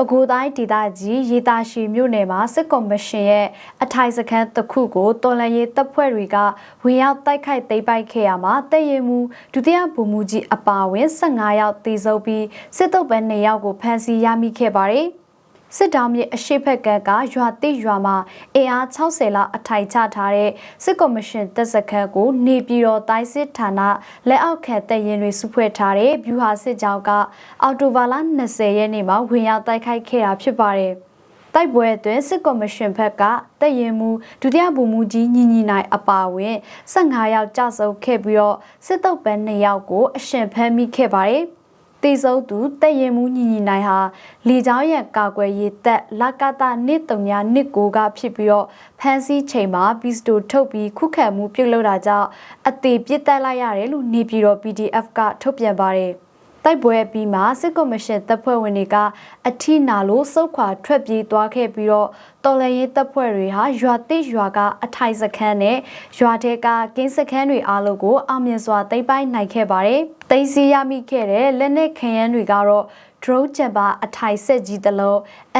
ပဲခူးတိုင်းဒေသကြီးရေတာရှည်မြို့နယ်မှာစစ်ကော်မရှင်ရဲ့အထိုင်စခန်းတစ်ခုကိုတော်လန်ရေးတပ်ဖွဲ့တွေကဝင်ရောက်တိုက်ခိုက်သိမ်းပိုက်ခဲ့ရမှာတည်ရင်မူဒုတိယဗိုလ်မှူးကြီးအပါအဝင်15ယောက်သေဆုံးပြီးစစ်တုပ်ပန်း2ယောက်ကိုဖမ်းဆီးရမိခဲ့ပါတယ်။ စစ်တောင်းမြေအရှိတ်ဖက်ကကရွာတိရွာမှာအင်အား60လောက်အထိုင်ချထားတဲ့စစ်ကော်မရှင်တပ်စခန်းကိုနေပြည်တော်တိုင်းစစ်ဌာနလက်အောက်ခံတပ်ရင်တွေစုဖွဲ့ထားတဲ့ဗျူဟာစစ်ကြောင်းကအော်တိုဘာလ20ရက်နေ့မှာဝင်ရောက်တိုက်ခိုက်ခဲ့တာဖြစ်ပါတယ်။တိုက်ပွဲအတွင်းစစ်ကော်မရှင်ဘက်ကတပ်ရင်မူဒုတိယဗိုလ်မှူးကြီးညီညီနိုင်အပါအဝင်15ယောက်ကြာဆုံးခဲ့ပြီးတော့စစ်တုပ်ပန်း2ယောက်ကိုအရှင်ဖမ်းမိခဲ့ပါတယ်။ တေဆုံးသူတက်ရင်မှုညီညီနိုင်ဟာလေကြောင်းရန်ကာကွယ်ရေးတပ်လကတာနှစ်တုံညာနှစ်ကိုကဖြစ်ပြီးတော့ဖမ်းဆီးချိန်မှာဘီစတိုထုတ်ပြီးခုခံမှုပြုတ်လောက်တာကြောင့်အသေးပြစ်တက်လိုက်ရတယ်လို့နေပြည်တော် PDF ကထုတ်ပြန်ပါတယ်တိုက်ပွဲပြီးမှစစ်ကော်မရှင်တပ်ဖွဲ့ဝင်တွေကအထိနာလို့စုတ်ခွာထွက်ပြေးသွားခဲ့ပြီးတော့တော်လန်ရေးတပ်ဖွဲ့တွေဟာရွာတိရွာကအထိုင်စခန်းနဲ့ရွာထဲကကင်းစခန်းတွေအားလုံးကိုအောင်မြင်စွာသိမ်းပိုက်နိုင်ခဲ့ပါတယ်။ သိမ်းဆည်းရမိခဲ့တဲ့လက်နက်ခရမ်းတွေကတော့ drone ချပါအထိုင်ဆက်ကြီးတလုံး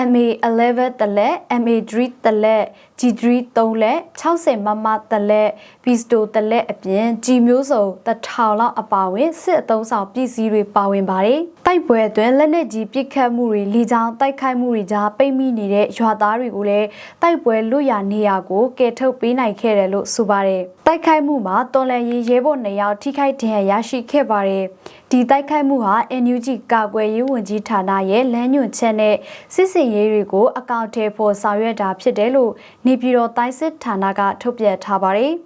MA11 တလက် MA3 တလက် G3 3လက်60မမတလက်ပီစတိုတလက်အပြင် G မျိုးစုံတစ်ထောင်လောက်အပါဝင်စစ်အသုံးဆောင်ပစ္စည်းတွေပါဝင်ပါတယ်တိုက်ပွဲအတွင်းလက်နက်ကြီးပစ်ခတ်မှုတွေလေကြောင်းတိုက်ခိုက်မှုတွေကြားပိတ်မိနေတဲ့ရွာသားတွေကိုလည်းတိုက်ပွဲလွတ်ရနေရာကိုကယ်ထုတ်ပေးနိုင်ခဲ့တယ်လို့ဆိုပါတယ်တိုက်ခိုက်မှုမှာတော်လန်ရေးရဲဘော်နှစ်ယောက်ထိခိုက်ဒဏ်ရာရရှိခဲ့ပါတယ်ဒီတိုက်ခိုက်မှုဟာ NUG ကာကွယ်ရေးဝန်ကြီးဌာနရဲ့လမ်းညွှန်ချက်နဲ့စစ်စင်ရေးတွေကိုအကောင့်ထဲပေါ်ဆောင်ရွက်တာဖြစ်တယ်လို့နေပြည်တော်တိုင်းစစ်ဌာနကထုတ်ပြန်ထားပါတယ်။